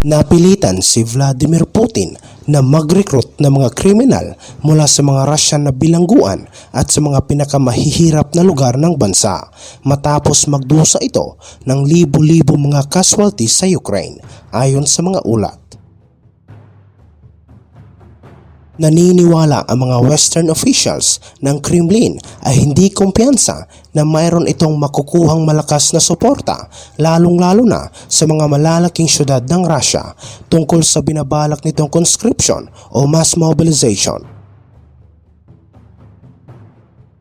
Napilitan si Vladimir Putin na mag-recruit ng mga kriminal mula sa mga Russian na bilangguan at sa mga pinakamahihirap na lugar ng bansa matapos magdusa ito ng libo-libo mga casualties sa Ukraine ayon sa mga ulat. Naniniwala ang mga Western officials ng Kremlin ay hindi kumpiyansa na mayroon itong makukuhang malakas na suporta lalong-lalo na sa mga malalaking syudad ng Russia tungkol sa binabalak nitong conscription o mass mobilization.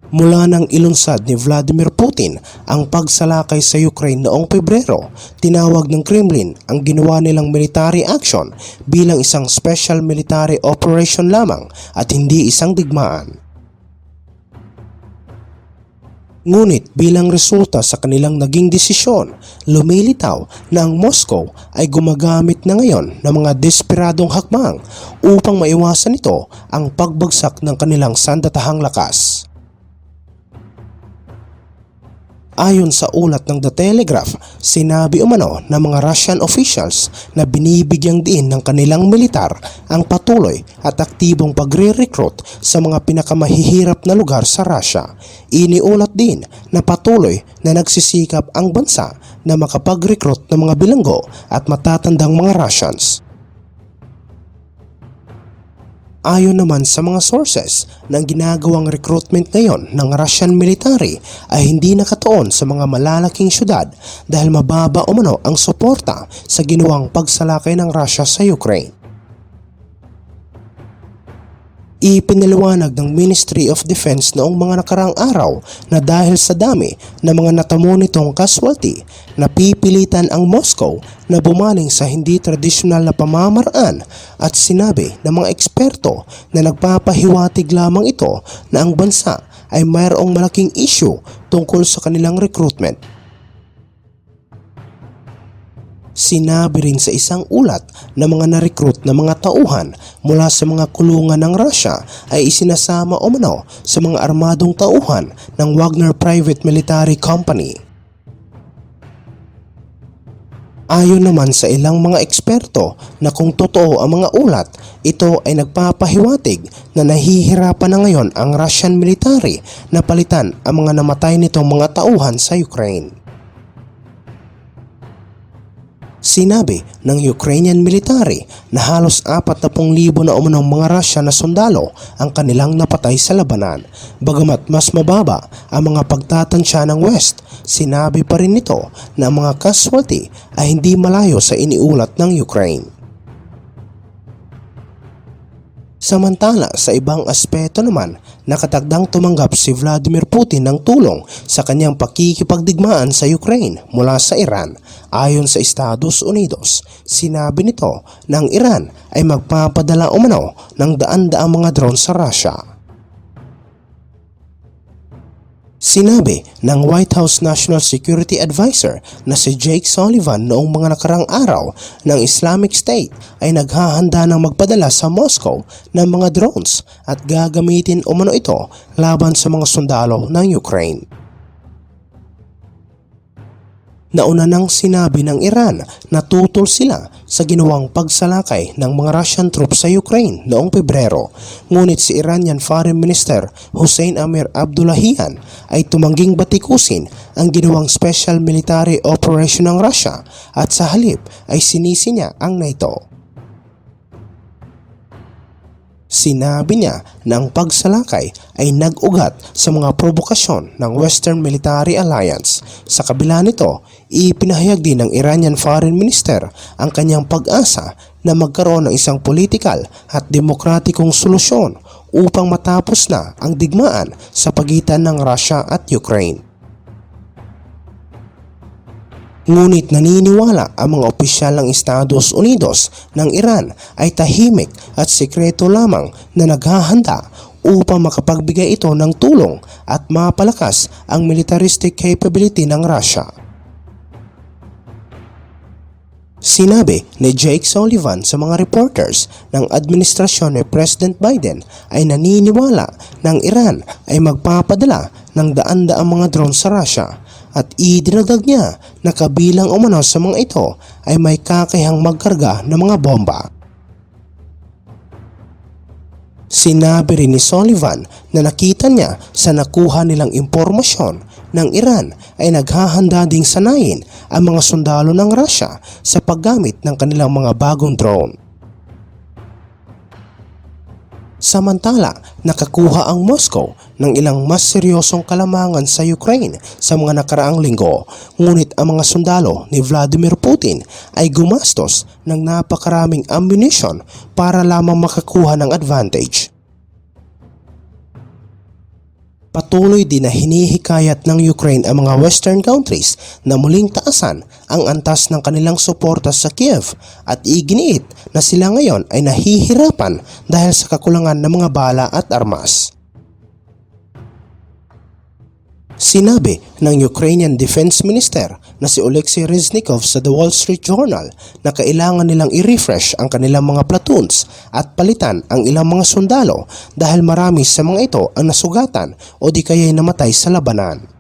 Mula nang ilunsad ni Vladimir Putin ang pagsalakay sa Ukraine noong Pebrero, tinawag ng Kremlin ang ginawa nilang military action bilang isang special military operation lamang at hindi isang digmaan. Ngunit bilang resulta sa kanilang naging desisyon, lumilitaw na ang Moscow ay gumagamit na ngayon ng mga desperadong hakbang upang maiwasan ito ang pagbagsak ng kanilang sandatahang lakas. Ayon sa ulat ng The Telegraph, sinabi umano ng mga Russian officials na binibigyang diin ng kanilang militar ang patuloy at aktibong pagre-recruit sa mga pinakamahihirap na lugar sa Russia. Iniulat din na patuloy na nagsisikap ang bansa na makapag-recruit ng mga bilanggo at matatandang mga Russians. Ayon naman sa mga sources ng ginagawang recruitment ngayon ng Russian military ay hindi nakatuon sa mga malalaking syudad dahil mababa umano ang suporta sa ginawang pagsalakay ng Russia sa Ukraine. Ipinaliwanag ng Ministry of Defense noong mga nakarang araw na dahil sa dami ng mga natamo nitong casualty, napipilitan ang Moscow na bumaling sa hindi tradisyonal na pamamaraan at sinabi ng mga eksperto na nagpapahiwatig lamang ito na ang bansa ay mayroong malaking issue tungkol sa kanilang recruitment Sinabi rin sa isang ulat na mga na-recruit na mga tauhan mula sa mga kulungan ng Russia ay isinasama umano sa mga armadong tauhan ng Wagner Private Military Company. Ayon naman sa ilang mga eksperto na kung totoo ang mga ulat, ito ay nagpapahiwatig na nahihirapan na ngayon ang Russian military na palitan ang mga namatay nitong mga tauhan sa Ukraine. Sinabi ng Ukrainian military na halos 40,000 na umunong mga Russia na sundalo ang kanilang napatay sa labanan. Bagamat mas mababa ang mga pagtatansya ng West, sinabi pa rin nito na ang mga casualty ay hindi malayo sa iniulat ng Ukraine. Samantala sa ibang aspeto naman, nakatagdang tumanggap si Vladimir Putin ng tulong sa kanyang pakikipagdigmaan sa Ukraine mula sa Iran. Ayon sa Estados Unidos, sinabi nito na ang Iran ay magpapadala umano ng daan-daang mga drone sa Russia. Sinabi ng White House National Security Advisor na si Jake Sullivan noong mga nakarang araw ng Islamic State ay naghahanda ng magpadala sa Moscow ng mga drones at gagamitin umano ito laban sa mga sundalo ng Ukraine. Nauna nang sinabi ng Iran na tutol sila sa ginawang pagsalakay ng mga Russian troops sa Ukraine noong Pebrero. Ngunit si Iranian Foreign Minister Hussein Amir Abdullahian ay tumangging batikusin ang ginawang special military operation ng Russia at sa halip ay sinisi niya ang NATO. Sinabi niya na ang pagsalakay ay nag-ugat sa mga provokasyon ng Western Military Alliance. Sa kabila nito, ipinahayag din ng Iranian Foreign Minister ang kanyang pag-asa na magkaroon ng isang political at demokratikong solusyon upang matapos na ang digmaan sa pagitan ng Russia at Ukraine. Ngunit naniniwala ang mga opisyal ng Estados Unidos ng Iran ay tahimik at sekreto lamang na naghahanda upang makapagbigay ito ng tulong at mapalakas ang militaristic capability ng Russia. Sinabi ni Jake Sullivan sa mga reporters ng administrasyon ni President Biden ay naniniwala ng Iran ay magpapadala ng daan-daang mga drone sa Russia. At idinagdag niya na kabilang umano sa mga ito ay may kakayahang magkarga ng mga bomba. Sinabi rin ni Sullivan na nakita niya sa nakuha nilang impormasyon ng Iran ay naghahanda ding sanayin ang mga sundalo ng Russia sa paggamit ng kanilang mga bagong drone. Samantala, nakakuha ang Moscow ng ilang mas seryosong kalamangan sa Ukraine sa mga nakaraang linggo. Ngunit ang mga sundalo ni Vladimir Putin ay gumastos ng napakaraming ammunition para lamang makakuha ng advantage. Patuloy din na hinihikayat ng Ukraine ang mga western countries na muling taasan ang antas ng kanilang suporta sa Kiev at iginiit na sila ngayon ay nahihirapan dahil sa kakulangan ng mga bala at armas. Sinabi ng Ukrainian Defense Minister na si Oleksiy Reznikov sa The Wall Street Journal na kailangan nilang i-refresh ang kanilang mga platoons at palitan ang ilang mga sundalo dahil marami sa mga ito ang nasugatan o di kaya'y namatay sa labanan.